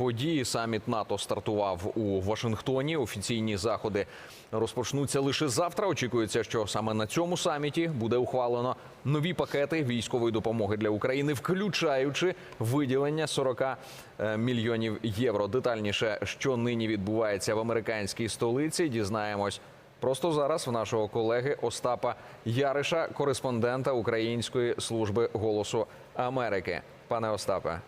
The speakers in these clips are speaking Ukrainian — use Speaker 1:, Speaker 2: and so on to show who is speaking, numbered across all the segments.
Speaker 1: події. Саміт НАТО стартував у Вашингтоні. Офіційні заходи розпочнуться лише завтра. Очікується, що саме на цьому саміті буде ухвалено нові пакети військової допомоги для України, включаючи виділення 40 е, мільйонів євро. Детальніше, що нині відбувається в американській столиці, дізнаємось. Просто зараз в нашого колеги Остапа Яриша, кореспондента Української служби голосу Америки. Пане Остапе.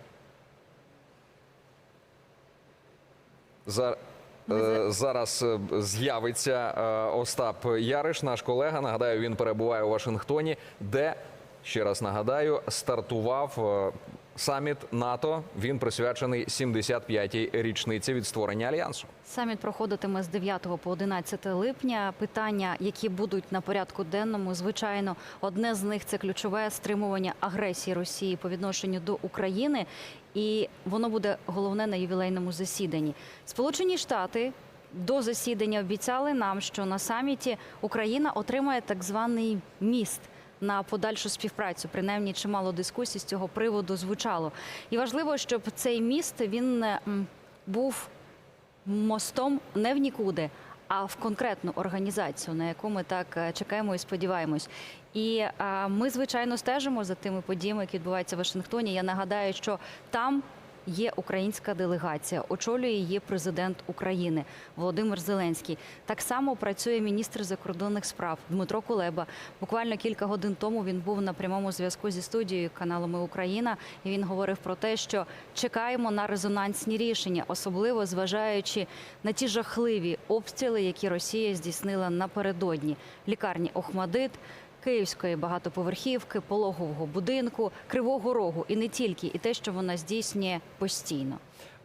Speaker 1: За... е, Зараз е, з'явиться е, Остап Яриш, наш колега. Нагадаю, він перебуває у Вашингтоні, де ще раз нагадаю, стартував саміт НАТО. Він присвячений 75-й річниці від створення альянсу.
Speaker 2: Саміт проходитиме з 9 по 11 липня. Питання, які будуть на порядку денному, звичайно, одне з них це ключове стримування агресії Росії по відношенню до України, і воно буде головне на ювілейному засіданні. Сполучені Штати. До засідання обіцяли нам, що на саміті Україна отримає так званий міст на подальшу співпрацю. Принаймні, чимало дискусій з цього приводу звучало. І важливо, щоб цей міст він був мостом не в нікуди, а в конкретну організацію, на яку ми так е, чекаємо і сподіваємось. І е, ми, звичайно, стежимо за тими подіями, які відбуваються в Вашингтоні. Я нагадаю, що там. Є українська делегація, очолює її президент України Володимир Зеленський. Так само працює міністр закордонних справ Дмитро Кулеба. Буквально кілька годин тому він був на прямому зв'язку зі студією каналу Ми Україна, і він говорив про те, що чекаємо на резонансні рішення, особливо зважаючи на ті жахливі обстріли, які Росія здійснила напередодні лікарні Охмадит. Київської багатоповерхівки, пологового будинку, кривого рогу і не тільки, і те, що вона здійснює постійно.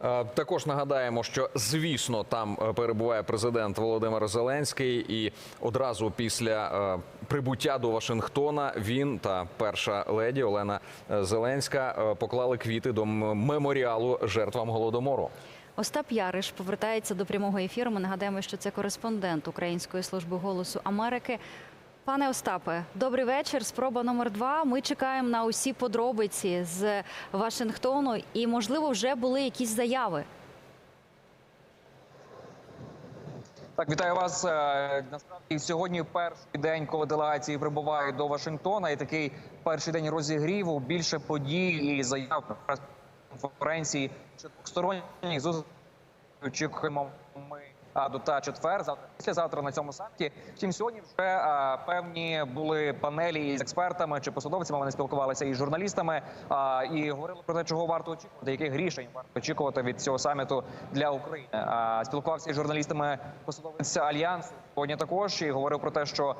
Speaker 1: Е, Також нагадаємо, що звісно там е, перебуває президент Володимир Зеленський, і одразу після е, прибуття до Вашингтона він та перша леді Олена Зеленська поклали квіти до меморіалу жертвам голодомору.
Speaker 2: Остап Яриш повертається до прямого ефіру. Ми нагадаємо, що це кореспондент Української служби голосу Америки. Пане Остапе, добрий вечір. Спроба номер два. Ми чекаємо на усі подробиці з Вашингтону, і можливо вже були якісь заяви.
Speaker 3: Так, вітаю вас. Е, Насправді сьогодні перший день, коли делегації прибувають до Вашингтона, і такий перший день розігріву, більше подій і заяв на конференції чи двосторонніх зустрічей очікуємо ми до та четвер, завтра післязавтра на цьому саміті. Втім, сьогодні вже певні були панелі із експертами чи посадовцями. Вони спілкувалися із журналістами і говорили про те, чого варто очікувати, яких рішень варто очікувати від цього саміту для України. А, спілкувався із журналістами посадовець альянсу. Сьогодні також і говорив про те, що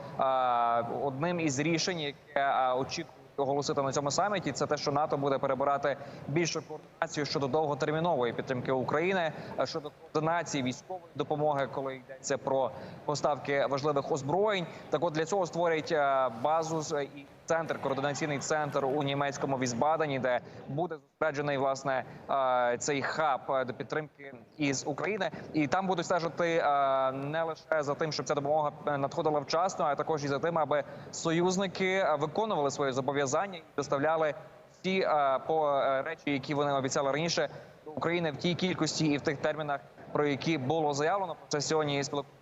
Speaker 3: одним із рішень, яке очікує оголосити на цьому саміті, це те, що НАТО буде перебирати більшу координацію щодо довготермінової підтримки України, щодо координації військової допомоги, коли йдеться про поставки важливих озброєнь. Так, от для цього створять е, базу і центр, координаційний центр у німецькому Візбадені, де буде зосереджений власне е, цей хаб е, до підтримки із України, і там будуть стежити е, не лише за тим, щоб ця допомога е, надходила вчасно, а також і за тим, аби союзники е, виконували свої зобов'язання і доставляли всі е, по е, речі, які вони обіцяли раніше України в тій кількості і в тих термінах, про які було заявлено. Про це сьогодні і спілкувалися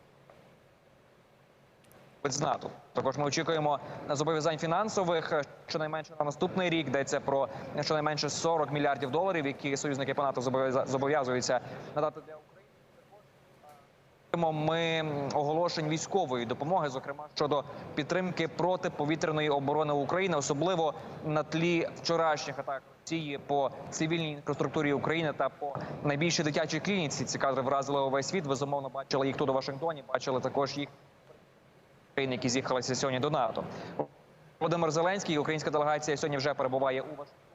Speaker 3: з НАТО. Також ми очікуємо зобов'язань фінансових е, щонайменше на наступний рік. Йдеться про щонайменше 40 мільярдів доларів, які союзники по НАТО зобов'язуються надати для України. Ми оголошень військової допомоги, зокрема щодо підтримки протиповітряної оборони України, особливо на тлі вчорашніх атак Росії по цивільній інфраструктурі України та по найбільшій дитячій клініці. Ці кадри вразили увесь світ. Ви зумовно бачили їх тут у Вашингтоні. Бачили також їх країн, які з'їхалися сьогодні до НАТО. Володимир Зеленський, українська делегація сьогодні вже перебуває у Вашингтоні.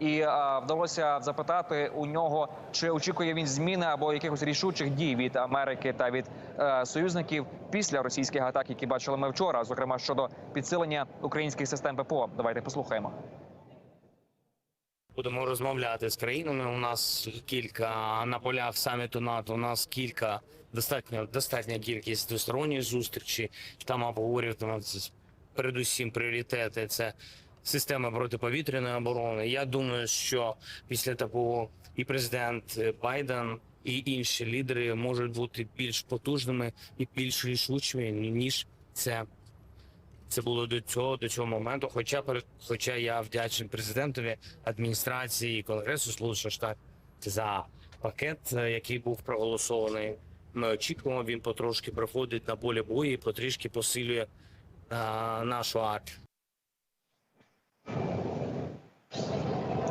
Speaker 3: І а, вдалося запитати у нього, чи очікує він зміни або якихось рішучих дій від Америки та від е, союзників після російських атак, які бачили ми вчора, зокрема щодо підсилення українських систем ППО. Давайте послухаємо.
Speaker 4: Будемо розмовляти з країнами. У нас кілька на полях саміту НАТО. У нас кілька достатньо достатня кількість двосторонніх зустрічей. Там обговорюватимемо передусім пріоритети. Це системи протиповітряної оборони. Я думаю, що після такого і президент е, Байден, і інші лідери можуть бути більш потужними і більш рішучими, ніж це. Це було до цього до цього моменту. Хоча хоча я вдячний президентові, адміністрації конгресу Сполучених Штатів за пакет, е, який був проголосований. Ми очікуємо, він потрошки приходить на поле бою потрішки посилює е, нашу армію.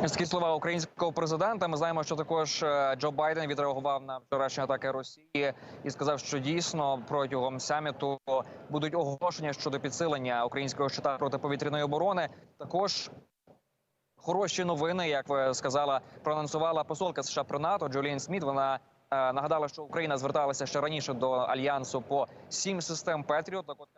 Speaker 3: Такі слова українського президента. Ми знаємо, що також е, Джо Байден відреагував на вчорашні атаки Росії і сказав, що дійсно протягом саміту будуть оголошення щодо підсилення українського щита протиповітряної оборони. Також хороші новини, як ви сказала, проанонсувала посолка США про НАТО Джоліан Сміт. Вона е, нагадала, що Україна зверталася ще раніше до альянсу по сім систем Петріот. Так от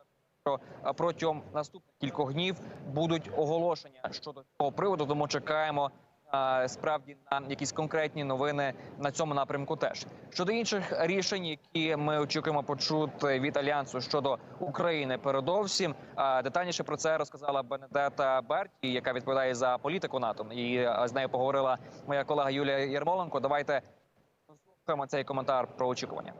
Speaker 3: протягом наступних кількох днів будуть оголошення щодо цього приводу. Тому чекаємо е, справді на якісь конкретні новини на цьому напрямку. Теж щодо інших рішень, які ми очікуємо почути від альянсу щодо України, передовсім е, детальніше про це розказала Бенедета Берті, яка відповідає за політику НАТО. І е, з нею поговорила моя колега Юлія Єрмоленко. Давайте послухаємо цей коментар про очікування.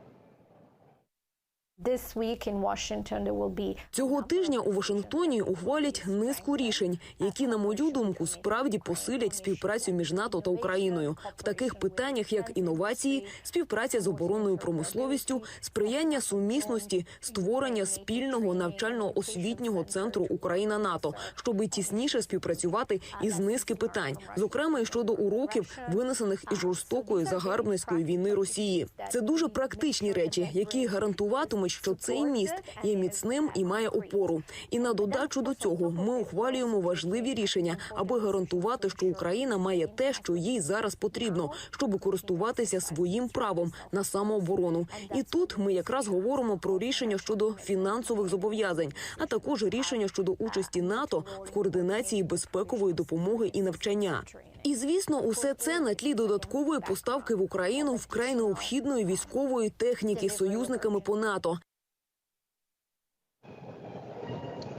Speaker 5: Цього тижня у Вашингтоні ухвалять низку рішень, які, на мою думку, справді посилять співпрацю між НАТО та Україною в таких питаннях, як інновації, співпраця з оборонною промисловістю, сприяння сумісності, створення спільного навчально-освітнього центру Україна НАТО, щоб тісніше співпрацювати із низки питань, зокрема і щодо уроків, винесених із жорстокої загарбницької війни Росії. Це дуже практичні речі, які гарантуватимуть, що цей міст є міцним і має опору. І на додачу до цього ми ухвалюємо важливі рішення, аби гарантувати, що Україна має те, що їй зараз потрібно, щоб користуватися своїм правом на самооборону. І тут ми якраз говоримо про рішення щодо фінансових зобов'язань, а також рішення щодо участі НАТО в координації безпекової допомоги і навчання. І звісно, усе це на тлі додаткової поставки в Україну вкрай необхідної військової техніки союзниками по НАТО.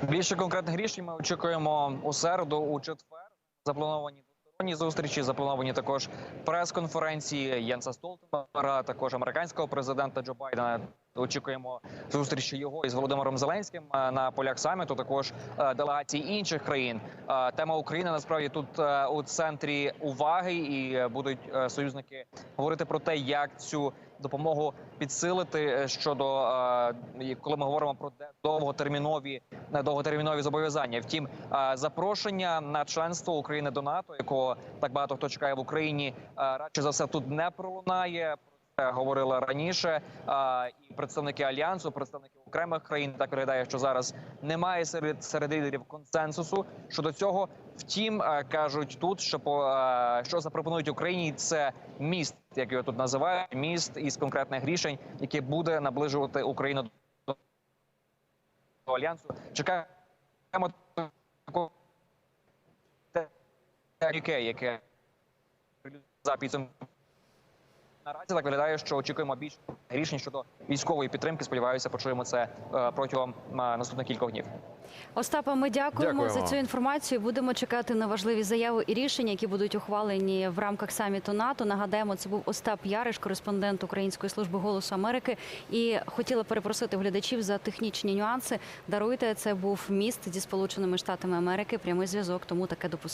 Speaker 3: Більше конкретних рішень ми очікуємо у середу, у четвер. Заплановані двосторонні зустрічі, заплановані також прес-конференції Єнса Столтенбера, також американського президента Джо Байдена. Очікуємо зустрічі його із Володимиром Зеленським е, на полях саміту. Також е, делегації інших країн. Е, Тема України насправді тут у центрі уваги, і будуть союзники говорити про те, як цю допомогу підсилити щодо коли ми говоримо про довготермінові довготермінові зобов'язання. Втім, запрошення на членство України до НАТО, якого так багато хто чекає в Україні, радше за все тут не пролунає. Про це говорила раніше. е, І представники альянсу, представники окремих країн так виглядає, що зараз немає серед серед лідерів консенсусу щодо цього. Втім, е, кажуть тут, що по е, що запропонують Україні, це міст, як його тут називають, міст із конкретних рішень, яке буде наближувати Україну до альянсу. Чекаємо такого яке за підсумком. Наразі так виглядає, що очікуємо більше рішень щодо військової підтримки. Сподіваюся, почуємо це е, протягом е, наступних кількох днів.
Speaker 2: Остапа, ми дякуємо,
Speaker 1: Дякуємо.
Speaker 2: за цю інформацію. Будемо чекати на важливі заяви і рішення, які будуть ухвалені в рамках саміту НАТО. Нагадаємо, це був Остап Яриш, кореспондент Української служби голосу Америки. І хотіла перепросити глядачів за технічні нюанси. Даруйте, це був міст зі Сполученими Штатами Америки. Прямий зв'язок, тому таке допустимо.